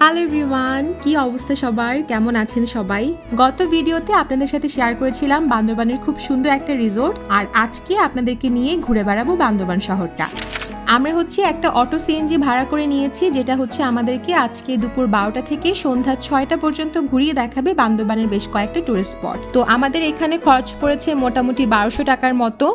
Hello everyone কি অবস্থা সবার? কেমন আছেন সবাই? গত ভিডিওতে আপনাদের সাথে শেয়ার করেছিলাম বান্দরবানের খুব সুন্দর একটা রিসোর্ট আর আজকে আপনাদেরকে নিয়ে ঘুরে বেড়াবো বান্দরবান শহরটা। আমরা হচ্ছে একটা অটো সিএনজি ভাড়া করে নিয়েছি, যেটা হচ্ছে আমাদেরকে আজকে দুপুর বারোটা থেকে সন্ধ্যা ছয়টা পর্যন্ত ঘুরিয়ে দেখাবে বান্দরবানের বেশ কয়েকটা টুরিস্ট স্পট তো আমাদের এখানে খরচ পড়েছে মোটামুটি বারোশো টাকার মতো।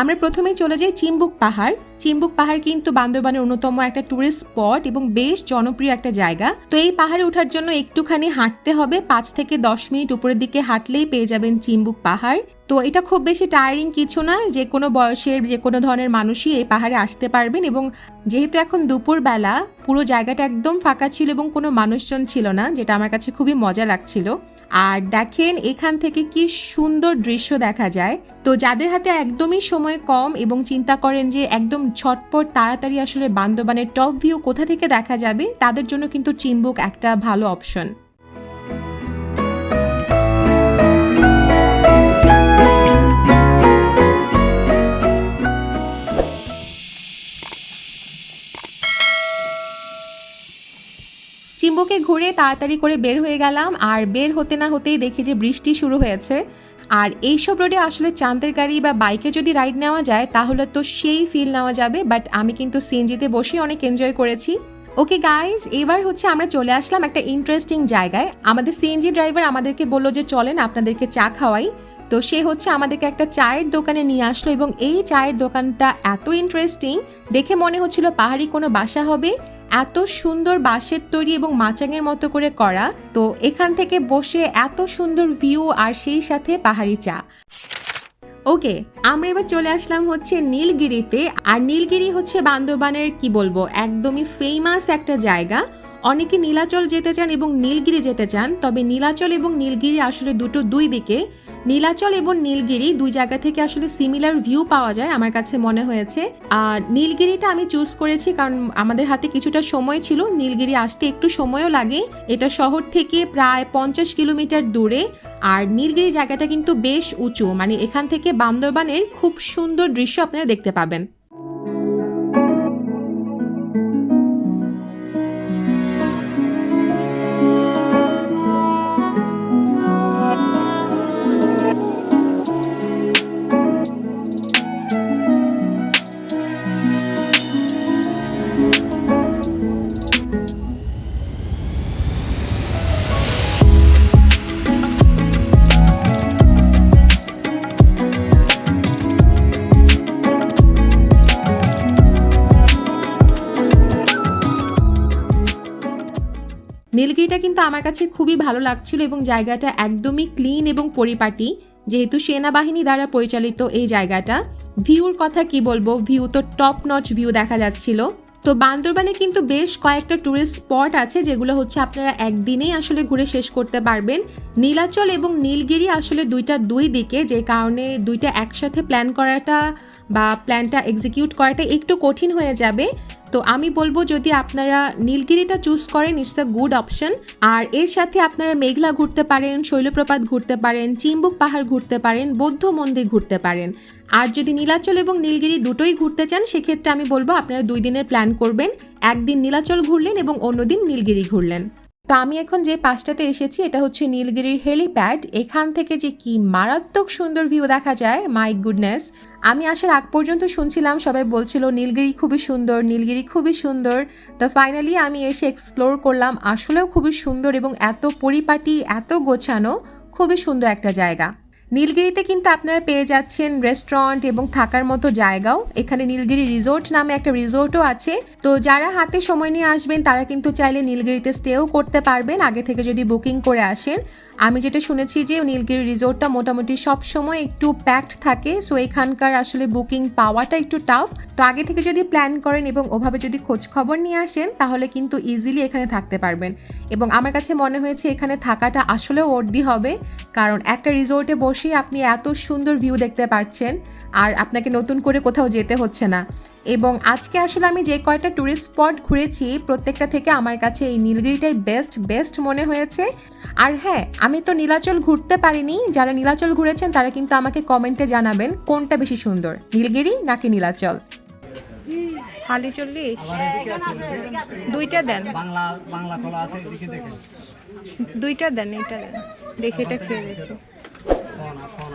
আমরা প্রথমেই চলে যাই চিম্বুক পাহাড়। চিম্বুক পাহাড় কিন্তু বান্দরবানের অন্যতম একটা টুরিস্ট স্পট এবং বেশ জনপ্রিয় একটা জায়গা। তো এই পাহাড়ে ওঠার জন্য একটুখানি হাঁটতে হবে। পাঁচ থেকে দশ মিনিট উপরের দিকে হাঁটলেই পেয়ে যাবেন চিম্বুক পাহাড়। তো এটা খুব বেশি টায়ারিং কিছু না, যে কোনো বয়সের, যে কোনো ধরনের মানুষই এই পাহাড়ে আসতে পারবেন এবং যেহেতু এখন দুপুরবেলা, পুরো জায়গাটা একদম ফাঁকা ছিল এবং কোনো মানুষজন ছিল না, যেটা আমার কাছে খুবই মজা লাগছিল। আর দেখেন এখান থেকে কি সুন্দর দৃশ্য দেখা যায়। তো যাদের হাতে একদমই সময় কম এবং চিন্তা করেন যে একদম ছটপট তাড়াতাড়ি আসলে বান্দরবানের টপ ভিউ কোথা থেকে দেখা যাবে, তাদের জন্য কিন্তু চিম্বুক একটা ভালো অপশন চিম্বুকে ঘুরে তাড়াতাড়ি করে বের হয়ে গেলাম আর বের হতে না হতেই দেখি যে বৃষ্টি শুরু হয়েছে। আর এইসব রোডে আসলে চাঁদের গাড়ি বা বাইকে যদি রাইড নেওয়া যায়, তাহলে তো সেই ফিল নেওয়া যাবে। বাট আমি কিন্তু সিএনজিতে বসে অনেক এনজয় করেছি। ওকে গাইজ এবার হচ্ছে আমরা চলে আসলাম একটা ইন্টারেস্টিং জায়গায়। আমাদের সিএনজি ড্রাইভার আমাদেরকে বলল যে, চলেন, আপনাদেরকে চা খাওয়াই। তো সে হচ্ছে আমাদেরকে একটা চায়ের দোকানে নিয়ে আসলো এবং এই চায়ের দোকানটা এত ইন্টারেস্টিং দেখে মনে হচ্ছিল পাহাড়ি কোনো বাসা হবে। এত সুন্দর বাঁশের তৈরি এবং মাচাঙের মতো করে করা, তো এখান থেকে বসে এত সুন্দর ভিউ আর সেই সাথে পাহাড়ি চা। ওকে, আমরা এবার চলে আসলাম হচ্ছে নীলগিরিতে, আর নীলগিরি হচ্ছে বান্দরবানের, কি বলব, একদমই ফেমাস একটা জায়গা। অনেকে নীলাচল যেতে চান এবং নীলগিরি যেতে চান, তবে নীলাচল এবং নীলগিরি আসলে দুটো দুই দিকে। নীলাচল এবং নীলগিরি দুই জায়গা থেকে আসলে সিমিলার ভিউ পাওয়া যায় আমার কাছে মনে হয়েছে। আর নীলগিরিটা আমি চুজ করেছি কারণ আমাদের হাতে কিছুটা সময় ছিল। নীলগিরি আসতে একটু সময়ও লাগে। এটা শহর থেকে প্রায় পঞ্চাশ কিলোমিটার দূরে। আর নীলগিরি জায়গাটা কিন্তু বেশ উঁচু। মানে এখান থেকে বান্দরবানের খুব সুন্দর দৃশ্য আপনারা দেখতে পাবেন। নীলগিরিটা কিন্তু আমার কাছে খুবই ভালো লাগছিল এবং জায়গাটা একদমই ক্লিন এবং পরিপাটি। যেহেতু সেনাবাহিনী দ্বারা পরিচালিত এই জায়গাটা ভিউর কথা কি বলব? ভিউ তো টপ নচ ভিউ দেখা যাচ্ছিল। তো বান্দরবানে কিন্তু বেশ কয়েকটা টুরিস্ট স্পট আছে যেগুলো হচ্ছে আপনারা একদিনেই আসলে ঘুরে শেষ করতে পারবেন। নীলাচল এবং নীলগিরি আসলে দুইটা দুই দিকে, যে কারণে দুইটা একসাথে প্ল্যান করাটা বা প্ল্যানটা এক্সিকিউট করাটা একটু কঠিন হয়ে যাবে। তো আমি বলব যদি আপনারা নীলগিরিটা চুজ করেন ইটস দ্য গুড অপশন আর এর সাথে আপনারা মেঘলা ঘুরতে পারেন, শৈলপ্রপাত ঘুরতে পারেন, চিম্বুক পাহাড় ঘুরতে পারেন, বৌদ্ধ মন্দির ঘুরতে পারেন। আর যদি নীলাচল এবং নীলগিরি দুটোই ঘুরতে চান, সেক্ষেত্রে আমি বলব আপনারা দুই দিনের প্ল্যান করবেন। একদিন নীলাচল ঘুরলেন এবং অন্যদিন নীলগিরি ঘুরলেন। তো আমি এখন যে পাশটাতে এসেছি, এটা হচ্ছে নীলগিরির হেলিপ্যাড। এখান থেকে যে কি মারাত্মক সুন্দর ভিউ দেখা যায় মাই গুডনেস আমি আসার আগ পর্যন্ত শুনছিলাম, সবাই বলছিল, নীলগিরি খুবই সুন্দর, নীলগিরি খুবই সুন্দর। তো ফাইনালি আমি এসে এক্সপ্লোর করলাম, আসলেও খুবই সুন্দর এবং এত পরিপাটি, এত গোছানো, খুবই সুন্দর একটা জায়গা। নীলগিরিতে কিন্তু আপনারা পেয়ে যাচ্ছেন রেস্টুরেন্ট এবং থাকার মতো জায়গাও। এখানে নীলগিরি রিসোর্ট নামে একটা রিসোর্টও আছে। তো যারা হাতে সময় নিয়ে আসবেন, তারা কিন্তু চাইলে নীলগিরিতে স্টেও করতে পারবেন। আগে থেকে যদি বুকিং করে আসেন। আমি যেটা শুনেছি যে, নীলগিরি রিসোর্টটা মোটামুটি সব সময় একটু প্যাকড থাকে। সো এখানকার আসলে বুকিং পাওয়াটা একটু টাফ তো আগে থেকে যদি প্ল্যান করেন এবং ওভাবে যদি খোঁজ খবর নিয়ে আসেন, তাহলে কিন্তু ইজিলি এখানে থাকতে পারবেন। এবং আমার কাছে মনে হয়েছে, এখানে থাকাটা আসলেও ওর্দি হবে। কারণ একটা রিসোর্টে বসে আপনি এত সুন্দর ভিউ দেখতে পাচ্ছেন আর আপনাকে নতুন করে কোথাও যেতে হচ্ছে না। এবং আজকে আসলে আমি যে কয়টা ট্যুরিস্ট স্পট ঘুরেছি প্রত্যেকটা থেকে আমার কাছে এই নীলগিরিটাই বেস্ট বেস্ট মনে হয়েছে। আর হ্যাঁ আমি তো নীলাচল ঘুরতে পারিনি। যারা নীলাচল ঘুরেছেন তারা কিন্তু আমাকে কমেন্টে জানাবেন কোনটা বেশি সুন্দর নীলগিরি নাকি নীলাচল? হালি চল্লিশ দুইটা দেন। বাংলা বাংলা কলা আছে এদিকে দেখেন। দুইটা দেন এইটা দেন। দেখে এটা খেয়ে দেখো।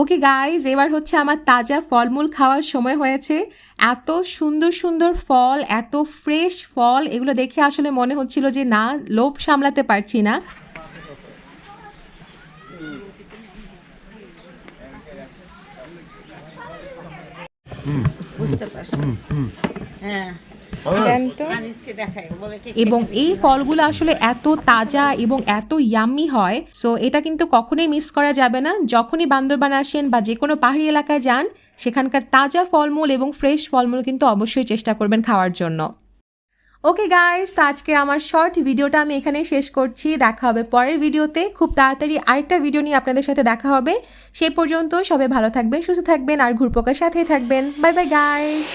ওকে গাইজ এবার হচ্ছে আমার তাজা ফলমূল খাওয়ার সময় হয়েছে। এত সুন্দর সুন্দর ফল এত ফ্রেশ ফল এগুলো দেখে আসলে মনে হচ্ছিল যে না লোভ সামলাতে পারছি না। দেন তো। এবং এই ফলগুলো আসলে এত তাজা এবং এত ইয়াম্মি হয় সো এটা কিন্তু কখনোই মিস করা যাবে না। যখনই বান্দরবান আসেন বা যে কোনো পাহাড়ি এলাকায় যান সেখানকার তাজা ফলমূল এবং ফ্রেশ ফলমূল কিন্তু অবশ্যই চেষ্টা করবেন খাওয়ার জন্য। ওকে গাইস তো আজকে আমার শর্ট ভিডিওটা আমি এখানে শেষ করছি। দেখা হবে পরের ভিডিওতে খুব তাড়াতাড়ি আরেকটা ভিডিও নিয়ে আপনাদের সাথে দেখা হবে। সেই পর্যন্ত সবাই ভালো থাকবেন সুস্থ থাকবেন আর ঘুরপোকার সাথেই থাকবেন। Bye bye guys